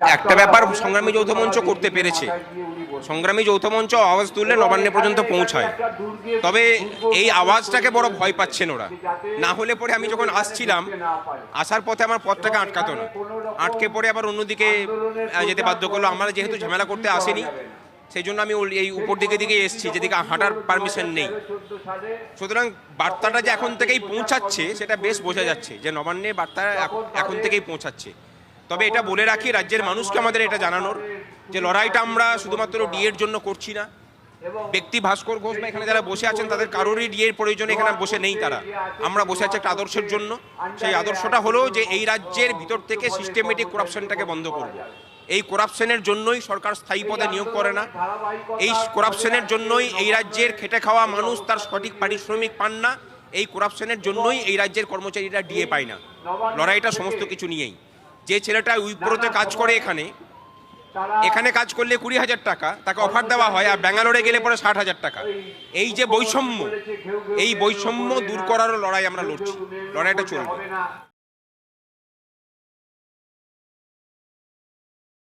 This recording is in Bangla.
একটা ব্যাপার সংগ্রামী যৌথ মঞ্চ করতে পেরেছে। সংগ্রামী যৌথ মঞ্চ আওয়াজ তুললে নবান্নে পর্যন্ত পৌঁছায়। তবে এই আওয়াজটাকে বড় ভয় পাচ্ছেন ওরা। না হলে পরে আমি যখন আসছিলাম আসার পথে আমার পথটাকে আটকাতো না। আটকে পড়ে আবার অন্যদিকে যেতে বাধ্য করল। আমরা যেহেতু ঝামেলা করতে আসিনি সেই জন্য আমি এই উপর দিকে দিকে এসেছি যেদিকে হাঁটার পারমিশন নেই। সুতরাং বার্তাটা যে এখন থেকেই পৌঁছাচ্ছে সেটা বেশ বোঝা যাচ্ছে যে নবান্নে বার্তা এখন থেকেই পৌঁছাচ্ছে। তবে এটা বলে রাখি, রাজ্যের মানুষকে আমাদের এটা জানানোর যে লড়াইটা আমরা শুধুমাত্র ডিএর জন্য করছি না। ব্যক্তি ভাস্কর ঘোষ বা এখানে যারা বসে আছেন, তাদের কারোরই ডিএর প্রয়োজনে এখানে বসে নেই তারা। আমরা বসে আছি একটা আদর্শের জন্য। সেই আদর্শটা হলো যে এই রাজ্যের ভিতর থেকে সিস্টেমেটিক করাপশনটাকে বন্ধ করব। এই করাপশনের জন্যই সরকার স্থায়ী পদে নিয়োগ করে না। এই করাপশনের জন্যই এই রাজ্যের খেটে খাওয়া মানুষ তার সঠিক পারিশ্রমিক পান না। এই করাপশনের জন্যই এই রাজ্যের কর্মচারীরা ডিএ পায় না। লড়াইটা সমস্ত কিছু নিয়েই। যে ছেলেটা উইপ্রোতে কাজ করে এখানে এখানে কাজ করলে কুড়ি হাজার টাকা তাকে অফার দেওয়া হয় আর ব্যাঙ্গালোরে গেলে পরে ষাট হাজার টাকা এই যে বৈষম্য এই বৈষম্য দূর করারও লড়াই আমরা লড়ছি লড়াইটা চলবে